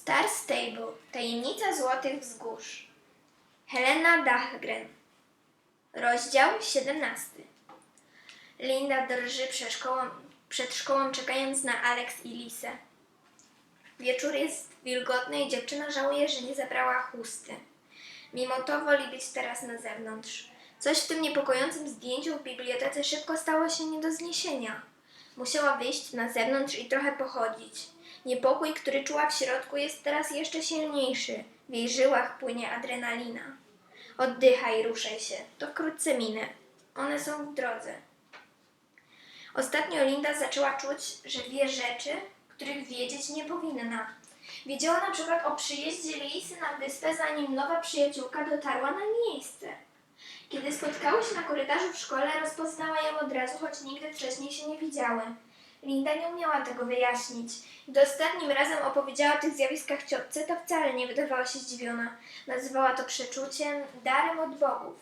Star Stable. Tajemnica Złotych Wzgórz. Helena Dahlgren. Rozdział 17. Linda drży przed szkołą, przed szkołą czekając na Alex i Lisę. Wieczór jest wilgotny i dziewczyna żałuje, że nie zabrała chusty. Mimo to woli być teraz na zewnątrz. Coś w tym niepokojącym zdjęciu w bibliotece szybko stało się nie do zniesienia. Musiała wyjść na zewnątrz i trochę pochodzić. Niepokój, który czuła w środku, jest teraz jeszcze silniejszy. W jej żyłach płynie adrenalina. Oddychaj, ruszaj się. To wkrótce minę. One są w drodze. Ostatnio Linda zaczęła czuć, że wie rzeczy, których wiedzieć nie powinna. Wiedziała na przykład o przyjeździe Lisy na wyspę, zanim nowa przyjaciółka dotarła na miejsce. Kiedy spotkały się na korytarzu w szkole, rozpoznała ją od razu, choć nigdy wcześniej się nie widziały. Linda nie umiała tego wyjaśnić. Gdy ostatnim razem opowiedziała o tych zjawiskach ciotce, to wcale nie wydawała się zdziwiona. Nazywała to przeczuciem, darem od bogów.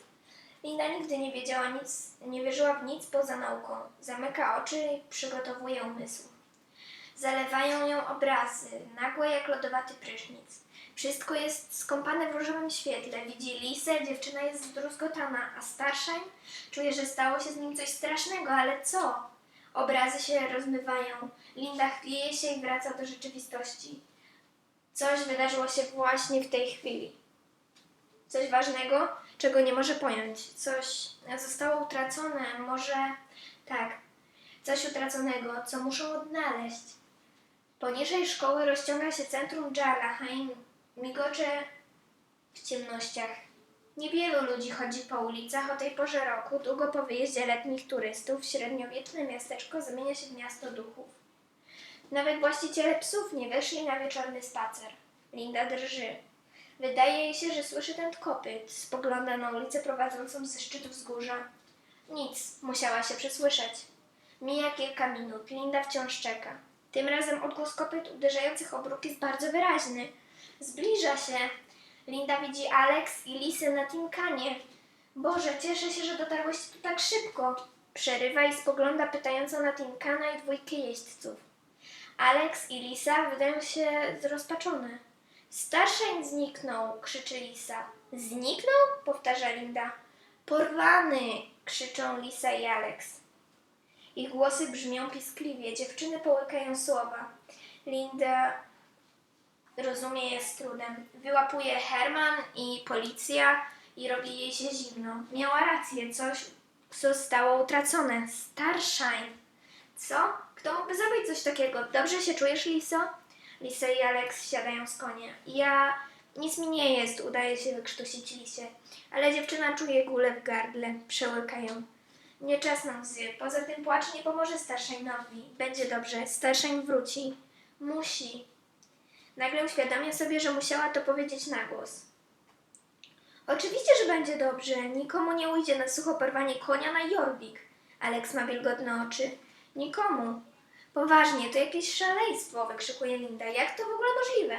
Linda nigdy nie wiedziała nic, nie wierzyła w nic poza nauką. Zamyka oczy i przygotowuje umysł. Zalewają ją obrazy, nagłe jak lodowaty prysznic. Wszystko jest skąpane w różowym świetle. Widzi Lisę, dziewczyna jest zdruzgotana, a Starshine czuje, że stało się z nim coś strasznego, ale co? Obrazy się rozmywają. Linda chwieje się i wraca do rzeczywistości. Coś wydarzyło się właśnie w tej chwili. Coś ważnego, czego nie może pojąć. Coś zostało utracone, może tak. Coś utraconego, co muszą odnaleźć. Poniżej szkoły rozciąga się centrum Jarlaheim, migocze w ciemnościach. Niewielu ludzi chodzi po ulicach o tej porze roku. Długo po wyjeździe letnich turystów średniowieczne miasteczko zamienia się w miasto duchów. Nawet właściciele psów nie weszli na wieczorny spacer. Linda drży. Wydaje jej się, że słyszy ten kopyt. Spogląda na ulicę prowadzącą ze szczytu wzgórza. Nic, musiała się przesłyszeć. Mija kilka minut. Linda wciąż czeka. Tym razem odgłos kopyt uderzających o bruk jest bardzo wyraźny. Zbliża się. Linda widzi Alex i Lisę na Tinkanie. Boże, cieszę się, że dotarłyście tu tak szybko. Przerywa i spogląda pytająco na Tinkana i dwójkę jeźdźców. Alex i Lisa wydają się zrozpaczone. Starszeń zniknął, krzyczy Lisa. Zniknął? powtarza Linda. Porwany! krzyczą Lisa i Alex. Ich głosy brzmią piskliwie, dziewczyny połykają słowa. Linda rozumie je z trudem. Wyłapuje Herman i policja i robi jej się zimno. Miała rację, coś zostało utracone. Starshine. Co? Kto mógłby zrobić coś takiego? Dobrze się czujesz, Liso? Lisa i Alex siadają z konia. Ja... Nic mi nie jest, udaje się wykrztusić Lisie. Ale dziewczyna czuje gulę w gardle. Przełyka ją. Nie czas na łzy. Poza tym płacz nie pomoże Starszynowi. Będzie dobrze. Starszyn wróci. Musi. Nagle uświadamia sobie, że musiała to powiedzieć na głos. Oczywiście, że będzie dobrze. Nikomu nie ujdzie na sucho porwanie konia na Jorvik. Alex ma wilgotne oczy. Nikomu. Poważnie, to jakieś szaleństwo, wykrzykuje Linda. Jak to w ogóle możliwe?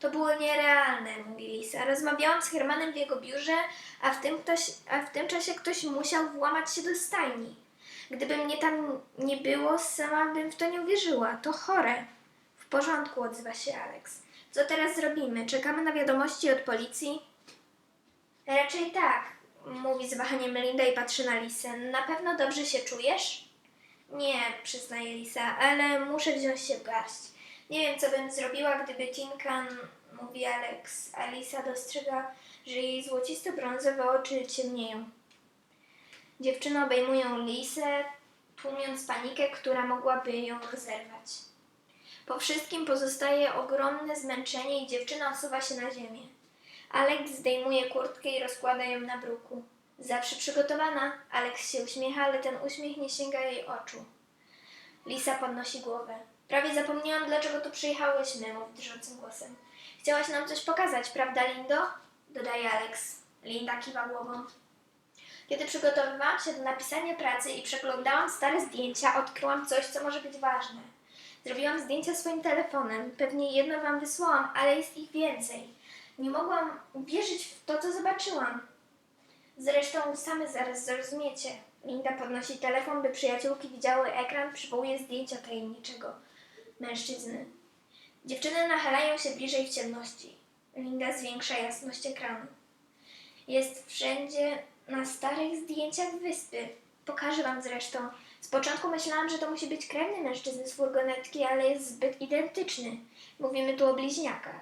To było nierealne, mówi Lisa. Rozmawiałam z Hermanem w jego biurze, a w tym, ktoś, a w tym czasie ktoś musiał włamać się do stajni. Gdyby mnie tam nie było, sama bym w to nie uwierzyła. To chore. Porządku, odzywa się Alex. Co teraz zrobimy? Czekamy na wiadomości od policji? Raczej tak, mówi z wahaniem Linda i patrzy na Lisę. Na pewno dobrze się czujesz? Nie, przyznaje Lisa, ale muszę wziąć się w garść. Nie wiem, co bym zrobiła, gdyby Tinkan, mówi Alex. Alisa dostrzega, że jej złocisto-brązowe oczy ciemnieją. Dziewczyny obejmują Lisę, tłumiąc panikę, która mogłaby ją rozerwać. Po wszystkim pozostaje ogromne zmęczenie i dziewczyna osuwa się na ziemię. Alex zdejmuje kurtkę i rozkłada ją na bruku. Zawsze przygotowana, Alex się uśmiecha, ale ten uśmiech nie sięga jej oczu. Lisa podnosi głowę. Prawie zapomniałam, dlaczego tu przyjechałyśmy, mówi drżącym głosem. Chciałaś nam coś pokazać, prawda, Lindo? Dodaje Alex. Linda kiwa głową. Kiedy przygotowywałam się do napisania pracy i przeglądałam stare zdjęcia, odkryłam coś, co może być ważne. Zrobiłam zdjęcia swoim telefonem. Pewnie jedno wam wysłałam, ale jest ich więcej. Nie mogłam uwierzyć w to, co zobaczyłam. Zresztą same zaraz zrozumiecie. Linda podnosi telefon, by przyjaciółki widziały ekran, przywołuje zdjęcia tajemniczego mężczyzny. Dziewczyny nachylają się bliżej w ciemności. Linda zwiększa jasność ekranu. Jest wszędzie na starych zdjęciach wyspy. Pokażę wam zresztą. Z początku myślałam, że to musi być krewny mężczyzny z furgonetki, ale jest zbyt identyczny. Mówimy tu o bliźniakach.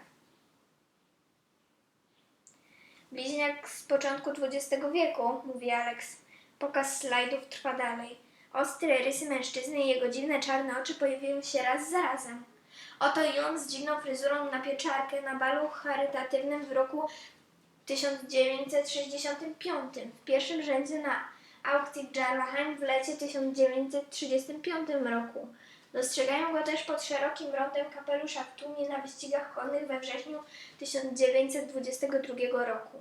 Bliźniak z początku XX wieku, mówi Alex. Pokaz slajdów trwa dalej. Ostre rysy mężczyzny i jego dziwne czarne oczy pojawiają się raz za razem. Oto i on z dziwną fryzurą na pieczarkę na balu charytatywnym w roku 1965 w pierwszym rzędzie na aukcji Jarlaheim w lecie 1935 roku. Dostrzegają go też pod szerokim rondem kapelusza w tłumie na wyścigach konnych we wrześniu 1922 roku.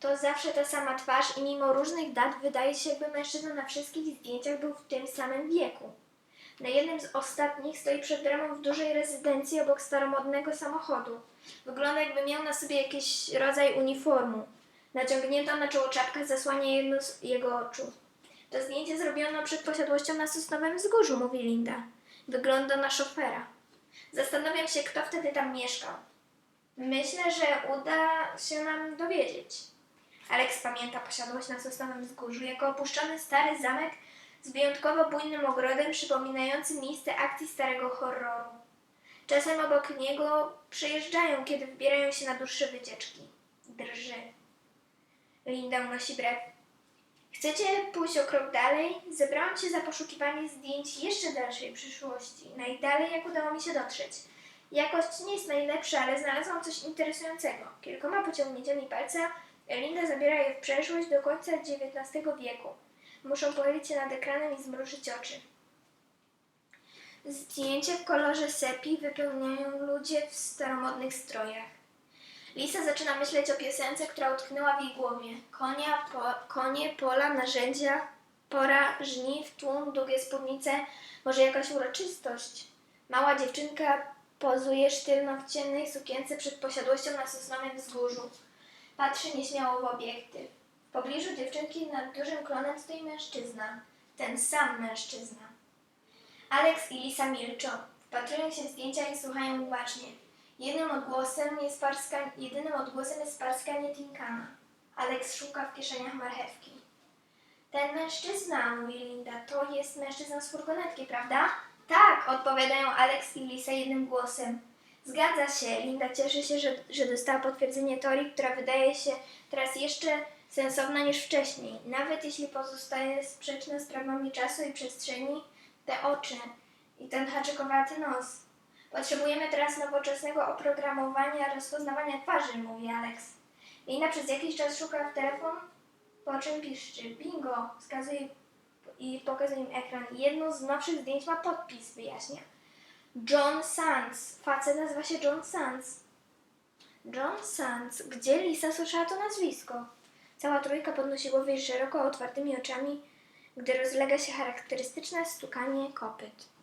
To zawsze ta sama twarz i mimo różnych dat wydaje się, jakby mężczyzna na wszystkich zdjęciach był w tym samym wieku. Na jednym z ostatnich stoi przed bramą w dużej rezydencji obok staromodnego samochodu. Wygląda jakby miał na sobie jakiś rodzaj uniformu. Naciągnięta na czoło czapka zasłania jedno z jego oczu. To zdjęcie zrobiono przed posiadłością na Sosnowym Wzgórzu, mówi Linda. Wygląda na szofera. Zastanawiam się, kto wtedy tam mieszkał. Myślę, że uda się nam dowiedzieć. Alex pamięta posiadłość na Sosnowym Wzgórzu jako opuszczony stary zamek z wyjątkowo bujnym ogrodem przypominającym miejsce akcji starego horroru. Czasem obok niego przejeżdżają, kiedy wybierają się na dłuższe wycieczki. Drży. Linda unosi brew. Chcecie pójść o krok dalej? Zebrałam się za poszukiwanie zdjęć jeszcze dalszej przyszłości. Najdalej, jak udało mi się dotrzeć. Jakość nie jest najlepsza, ale znalazłam coś interesującego. Kilkoma pociągnięciami palca Linda zabiera je w przeszłość do końca XIX wieku. Muszą pojawić się nad ekranem i zmrużyć oczy. Zdjęcie w kolorze sepi wypełniają ludzie w staromodnych strojach. Lisa zaczyna myśleć o piosence, która utknęła w jej głowie. Konia, po, konie, pola, narzędzia, pora, żniw, tłum, długie spódnice, może jakaś uroczystość. Mała dziewczynka pozuje sztywno w ciemnej sukience przed posiadłością na sosnowym wzgórzu. Patrzy nieśmiało w obiektyw. W pobliżu dziewczynki nad dużym klonem stoi mężczyzna. Ten sam mężczyzna. Alex i Lisa milczą. Wpatrują się w zdjęcia i słuchają uważnie. Jednym odgłosem jest parska, jedynym odgłosem jest parskanie Tinkana. Alex szuka w kieszeniach marchewki. Ten mężczyzna, mówi Linda, to jest mężczyzna z furgonetki, prawda? Tak, odpowiadają Alex i Lisa jednym głosem. Zgadza się. Linda cieszy się, że, że dostała potwierdzenie teorii, która wydaje się teraz jeszcze sensowna niż wcześniej. Nawet jeśli pozostaje sprzeczna z prawami czasu i przestrzeni, te oczy i ten haczykowaty nos. Potrzebujemy teraz nowoczesnego oprogramowania rozpoznawania twarzy, mówi Alex. Linda przez jakiś czas szuka w telefon, po czym piszczy. Bingo! Wskazuje i pokazuje im ekran. Jedno z nowszych zdjęć ma podpis, wyjaśnia. John Sands. Facet nazywa się John Sands. John Sands. Gdzie Lisa słyszała to nazwisko? Cała trójka podnosi głowę z szeroko otwartymi oczami, gdy rozlega się charakterystyczne stukanie kopyt.